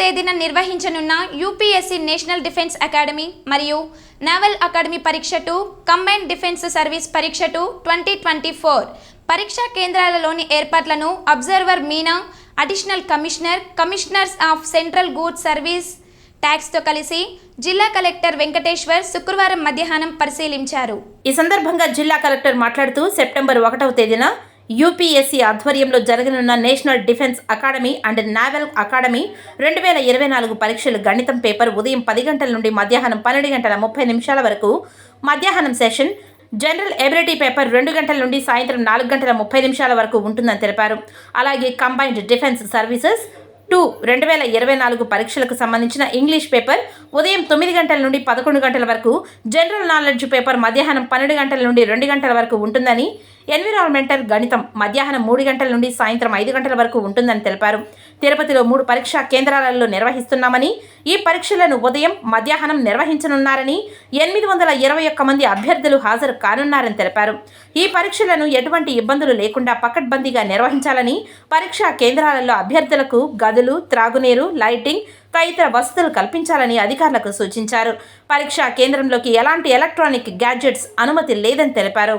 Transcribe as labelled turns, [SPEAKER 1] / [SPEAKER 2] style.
[SPEAKER 1] తేదీన నిర్వహించనున్న UPSC national defence academy మరియు నావల్ అకాడమీ పరీక్ష టూ కంబైన్డ్ డిఫెన్స్ సర్వీస్ పరీక్ష టూ ట్వంటీ ట్వంటీ ఫోర్ పరీక్షా కేంద్రాలలోని ఏర్పాట్లను observer Meena additional commissioner commissioners of central goods service ట్యాక్స్తో కలిసి జిల్లా కలెక్టర్ వెంకటేశ్వర్ శుక్రవారం మధ్యాహ్నం పరిశీలించారు.
[SPEAKER 2] ఈ సందర్భంగా జిల్లా కలెక్టర్ మాట్లాడుతూ సెప్టెంబర్ ఒకటవ తేదీన యూపీఎస్సీ ఆధ్వర్యంలో జరగనున్న national defence academy and naval academy రెండు వేల ఇరవై నాలుగు పరీక్షలు గణితం పేపర్ ఉదయం పది గంటల నుండి మధ్యాహ్నం పన్నెండు గంటల ముప్పై నిమిషాల వరకు. మధ్యాహ్నం సెషన్ జనరల్ ఎబిలిటీ పేపర్ రెండు గంటల నుండి సాయంత్రం నాలుగు గంటల ముప్పై నిమిషాల వరకు ఉంటుందని తెలిపారు. అలాగే కంబైన్డ్ డిఫెన్స్ సర్వీసెస్ టూ రెండు వేల ఇరవై నాలుగు పరీక్షలకు సంబంధించిన ఇంగ్లీష్ పేపర్ ఉదయం తొమ్మిది గంటల నుండి పదకొండు గంటల వరకు జనరల్ నాలెడ్జ్ పేపర్ మధ్యాహ్నం పన్నెండు గంటల నుండి రెండు గంటల వరకు ఉంటుందని ఎన్విరాన్మెంటల్ గణితం మధ్యాహ్నం మూడు గంటల నుండి సాయంత్రం ఐదు గంటల వరకు ఉంటుందని తెలిపారు. తిరుపతిలో మూడు పరీక్షా కేంద్రాలలో నిర్వహిస్తున్నామని ఈ పరీక్షలను ఉదయం మధ్యాహ్నం నిర్వహించనున్నారని ఎనిమిది వందల ఇరవై ఒక్క మంది అభ్యర్థులు హాజరు కానున్నారని తెలిపారు. ఈ పరీక్షలను ఎటువంటి ఇబ్బందులు లేకుండా పకడ్బందీగా నిర్వహించాలని పరీక్షా కేంద్రాలలో అభ్యర్థులకు గదులు త్రాగునీరు లైటింగ్ తదితర వసతులు కల్పించాలని అధికారులకు సూచించారు. పరీక్షా కేంద్రంలోకి ఎలాంటి ఎలక్ట్రానిక్ గ్యాడ్జెట్స్ అనుమతి లేదని తెలిపారు.